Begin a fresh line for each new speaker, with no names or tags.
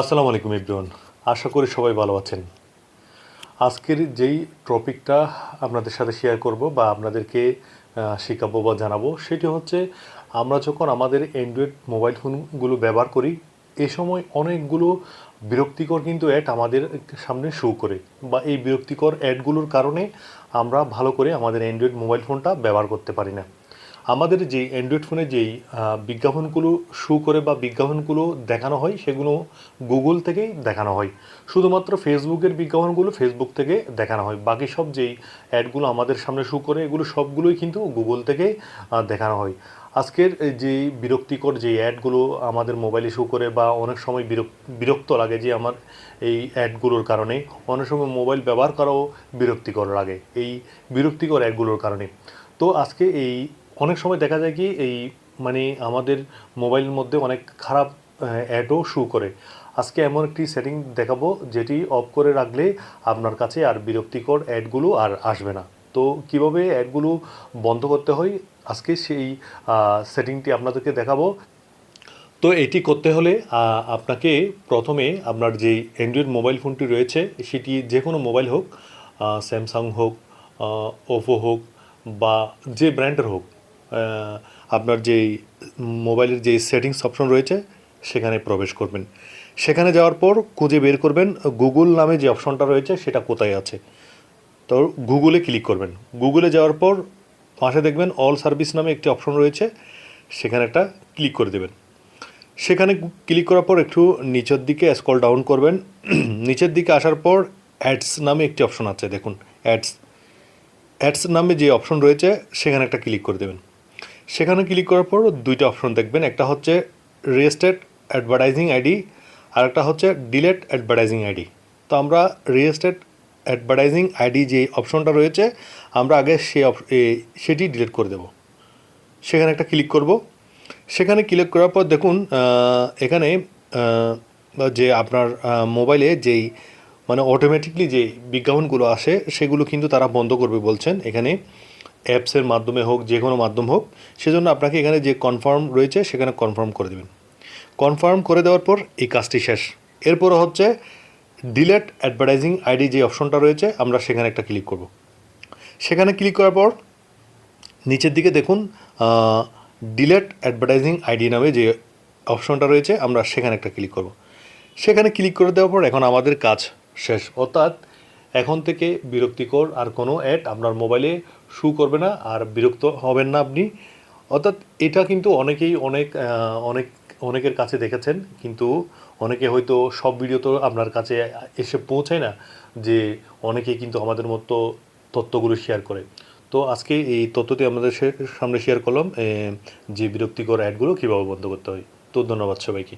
আসসালামু আলাইকুম ইব্রান আশা করি সবাই ভালো আছেন। আজকের যেই টপিকটা আপনাদের সাথে শেয়ার করব বা আপনাদেরকে শেখাবো বা জানাব, সেটি হচ্ছে আমরা যখন আমাদের অ্যান্ড্রয়েড মোবাইল ফোনগুলো ব্যবহার করি, এ সময় অনেকগুলো বিরক্তিকর কিন্তু অ্যাড আমাদের সামনে শো করে বা এই বিরক্তিকর অ্যাডগুলোর কারণে আমরা ভালো করে আমাদের অ্যান্ড্রয়েড মোবাইল ফোনটা ব্যবহার করতে পারি না। আমাদের যে অ্যান্ড্রয়েড ফোনে যেই বিজ্ঞাপনগুলো শু করে বা বিজ্ঞাপনগুলো দেখানো হয়, সেগুলো গুগল থেকেই দেখানো হয়। শুধুমাত্র ফেসবুকের বিজ্ঞাপনগুলো ফেসবুক থেকে দেখানো হয়। বাকি সব যেই অ্যাডগুলো আমাদের সামনে শো করে, এগুলো সবগুলোই কিন্তু গুগল থেকে দেখানো হয়। আজকের যে বিরক্তিকর যে অ্যাডগুলো আমাদের মোবাইলে শো করে বা অনেক সময় বিরক- বিরক্ত লাগে যে আমার এই অ্যাডগুলোর কারণে, অনেক সময় মোবাইল ব্যবহার করাও বিরক্তিকর লাগে, এই বিরক্তিকর অ্যাডগুলোর কারণে। তো আজকে এই অনেক সময় দেখা যায় কি, এই মানে আমাদের মোবাইলের মধ্যে অনেক খারাপ অ্যাডও শু করে। আজকে এমন একটি সেটিং দেখাবো, যেটি অফ করে রাখলে আপনার কাছে আর বিরক্তিকর অ্যাডগুলো আর আসবে না। তো কীভাবে অ্যাডগুলো বন্ধ করতে হয়, আজকে সেই সেটিংটি আপনাদেরকে দেখাবো। তো এটি করতে হলে আপনাকে প্রথমে আপনার যে অ্যান্ড্রয়েড মোবাইল ফোনটি রয়েছে, সেটি যে কোনো মোবাইল হোক স্যামসাং হোক ওপো হোক, বা যে ব্র্যান্ডের হোক আপনার যেই মোবাইলের যে সেটিংস অপশন রয়েছে, সেখানে প্রবেশ করবেন। সেখানে যাওয়ার পর খুঁজে বের করবেন গুগল নামে যে অপশনটা রয়েছে, সেটা কোথায় আছে। তো গুগলে ক্লিক করবেন। গুগলে যাওয়ার পর পাশে দেখবেন অল সার্ভিস নামে একটি অপশন রয়েছে, সেখানে একটা ক্লিক করে দেবেন। সেখানে ক্লিক করার পর একটু নিচের দিকে স্ক্রল ডাউন করবেন। নিচের দিকে আসার পর অ্যাডস নামে একটি অপশন আছে, দেখুন, অ্যাডস। অ্যাডস নামে যে অপশন রয়েছে, সেখানে একটা ক্লিক করে দেবেন। সেখানে ক্লিক করার পর দুইটা অপশন দেখবেন। একটা হচ্ছে রেজিস্টার্ড অ্যাডভার্টাইজিং আইডি আর একটা হচ্ছে ডিলেট অ্যাডভার্টাইজিং আইডি তো আমরা রেজিস্টার্ড অ্যাডভার্টাইজিং আইডি যে অপশনটা রয়েছে, আমরা আগে সে সেটি ডিলিট করে দেব। সেখানে একটা ক্লিক করব। সেখানে ক্লিক করার পর দেখুন এখানে যে আপনার মোবাইলে যেই মানে অটোমেটিকলি যে বিজ্ঞাপনগুলো আসে, সেগুলো কিন্তু তারা বন্ধ করবে বলছেন। এখানে অ্যাপসের মাধ্যমে হোক, যে কোনো মাধ্যম হোক, সেজন্য আপনাকে এখানে যে কনফার্ম রয়েছে, সেখানে কনফার্ম করে দেবেন। কনফার্ম করে দেওয়ার পর এই কাজটি শেষ। এরপর হচ্ছে ডিলেট অ্যাডভার্টাইজিং আইডি যে অপশনটা রয়েছে, আমরা সেখানে একটা ক্লিক করব। সেখানে ক্লিক করার পর নিচের দিকে দেখুন ডিলেট অ্যাডভার্টাইজিং আইডি নামে যে অপশনটা রয়েছে, আমরা সেখানে একটা ক্লিক করব। সেখানে ক্লিক করে দেওয়ার পর এখন আমাদের কাজ শেষ। অর্থাৎ এখন থেকে বিরক্তিকর আর কোনো অ্যাড আপনার মোবাইলে শু করবে না আর বিরক্ত হবেন না আপনি। অর্থাৎ এটা কিন্তু অনেকেই অনেক অনেক, অনেকের কাছে দেখেছেন। কিন্তু অনেকে হয়তো সব ভিডিও তো আপনার কাছে এসে পৌঁছায় না যে অনেকে কিন্তু আমাদের মতো তথ্যগুলো শেয়ার করে। তো আজকে এই তথ্যটি আমাদের সামনে শেয়ার করলাম যে বিরক্তিকর অ্যাডগুলো কীভাবে বন্ধ করতে হয়। তো ধন্যবাদ সবাইকে।